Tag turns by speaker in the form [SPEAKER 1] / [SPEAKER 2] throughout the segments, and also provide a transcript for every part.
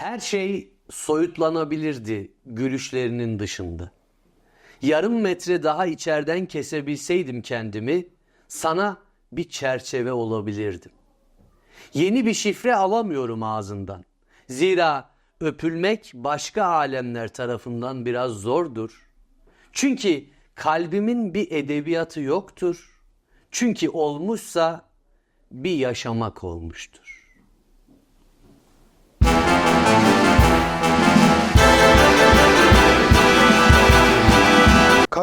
[SPEAKER 1] Her şey soyutlanabilirdi gülüşlerinin dışında. Yarım metre daha içeriden kesebilseydim kendimi, sana bir çerçeve olabilirdim. Yeni bir şifre alamıyorum ağzından. Zira öpülmek başka alemler tarafından biraz zordur. Çünkü kalbimin bir edebiyatı yoktur. Çünkü olmuşsa bir yaşamak olmuştur.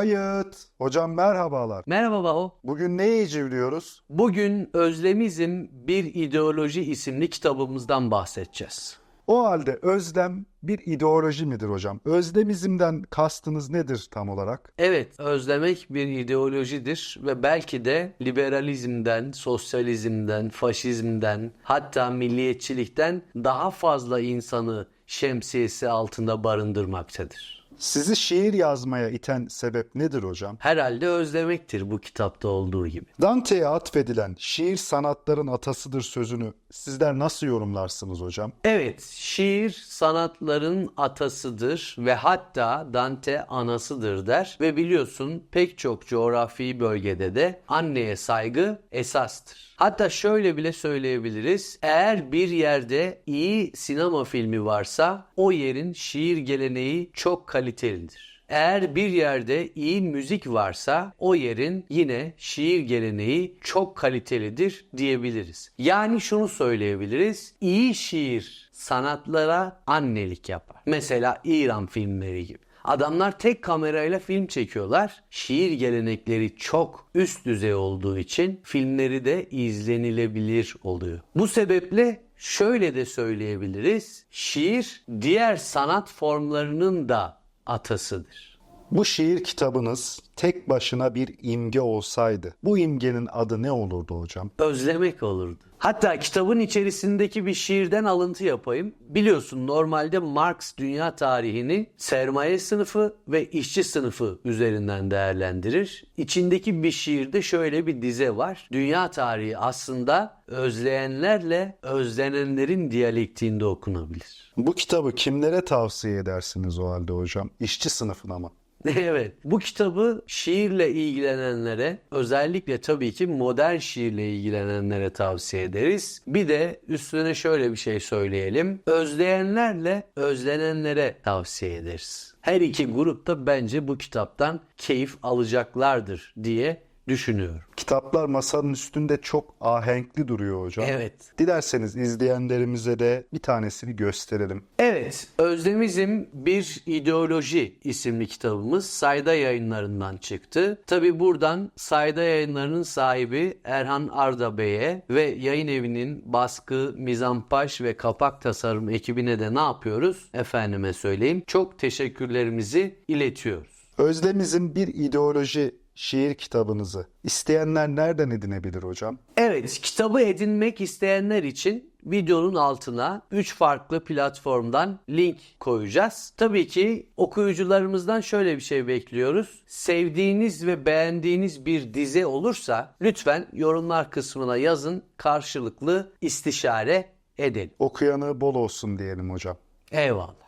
[SPEAKER 2] Kayıt. Hocam merhabalar.
[SPEAKER 1] Merhaba Bao.
[SPEAKER 2] Bugün ne icivliyoruz?
[SPEAKER 1] Bugün Özlemizm Bir İdeoloji isimli kitabımızdan bahsedeceğiz.
[SPEAKER 2] O halde özlem bir ideoloji midir hocam? Özlemizmden kastınız nedir tam olarak?
[SPEAKER 1] Evet, özlemek bir ideolojidir ve belki de liberalizmden, sosyalizmden, faşizmden, hatta milliyetçilikten daha fazla insanı şemsiyesi altında barındırmaktadır.
[SPEAKER 2] Sizi şiir yazmaya iten sebep nedir hocam?
[SPEAKER 1] Herhalde özlemektir bu kitapta olduğu gibi.
[SPEAKER 2] Dante'ye atfedilen şiir sanatların atasıdır sözünü sizler nasıl yorumlarsınız hocam?
[SPEAKER 1] Evet, şiir sanatların atasıdır ve hatta Dante anasıdır der ve biliyorsun pek çok coğrafi bölgede de anneye saygı esastır. Hatta şöyle bile söyleyebiliriz. Eğer bir yerde iyi sinema filmi varsa o yerin şiir geleneği çok kalitelidir. Eğer bir yerde iyi müzik varsa o yerin yine şiir geleneği çok kalitelidir diyebiliriz. Yani şunu söyleyebiliriz. İyi şiir sanatlara annelik yapar. Mesela İran filmleri gibi. Adamlar tek kamerayla film çekiyorlar. Şiir gelenekleri çok üst düzey olduğu için filmleri de izlenilebilir oluyor. Bu sebeple şöyle de söyleyebiliriz. Şiir diğer sanat formlarının da atasıdır.
[SPEAKER 2] Bu şiir kitabınız tek başına bir imge olsaydı bu imgenin adı ne olurdu hocam?
[SPEAKER 1] Özlemek olurdu. Hatta kitabın içerisindeki bir şiirden alıntı yapayım. Biliyorsun normalde Marx dünya tarihini sermaye sınıfı ve işçi sınıfı üzerinden değerlendirir. İçindeki bir şiirde şöyle bir dize var. Dünya tarihi aslında özleyenlerle özlenenlerin diyalektiğinde okunabilir.
[SPEAKER 2] Bu kitabı kimlere tavsiye edersiniz o halde hocam? İşçi sınıfına mı?
[SPEAKER 1] Evet. Bu kitabı şiirle ilgilenenlere, özellikle tabii ki modern şiirle ilgilenenlere tavsiye ederiz. Bir de üstüne şöyle bir şey söyleyelim. Özleyenlerle özlenenlere tavsiye ederiz. Her iki grup da bence bu kitaptan keyif alacaklardır diye düşünüyorum.
[SPEAKER 2] Kitaplar masanın üstünde çok ahenkli duruyor hocam.
[SPEAKER 1] Evet.
[SPEAKER 2] Dilerseniz izleyenlerimize de bir tanesini gösterelim.
[SPEAKER 1] Evet, Özlemizm Bir İdeoloji isimli kitabımız Sayda yayınlarından çıktı. Tabi buradan Sayda yayınlarının sahibi Erhan Arda Bey'e ve yayın evinin baskı, mizampaj ve kapak tasarım ekibine de ne yapıyoruz? Efendime söyleyeyim. Çok teşekkürlerimizi iletiyoruz.
[SPEAKER 2] Özlemizin bir ideoloji şiir kitabınızı isteyenler nereden edinebilir hocam?
[SPEAKER 1] Evet, kitabı edinmek isteyenler için videonun altına 3 farklı platformdan link koyacağız. Tabii ki okuyucularımızdan şöyle bir şey bekliyoruz. Sevdiğiniz ve beğendiğiniz bir dizi olursa lütfen yorumlar kısmına yazın. Karşılıklı istişare edelim.
[SPEAKER 2] Okuyanı bol olsun diyelim hocam.
[SPEAKER 1] Eyvallah.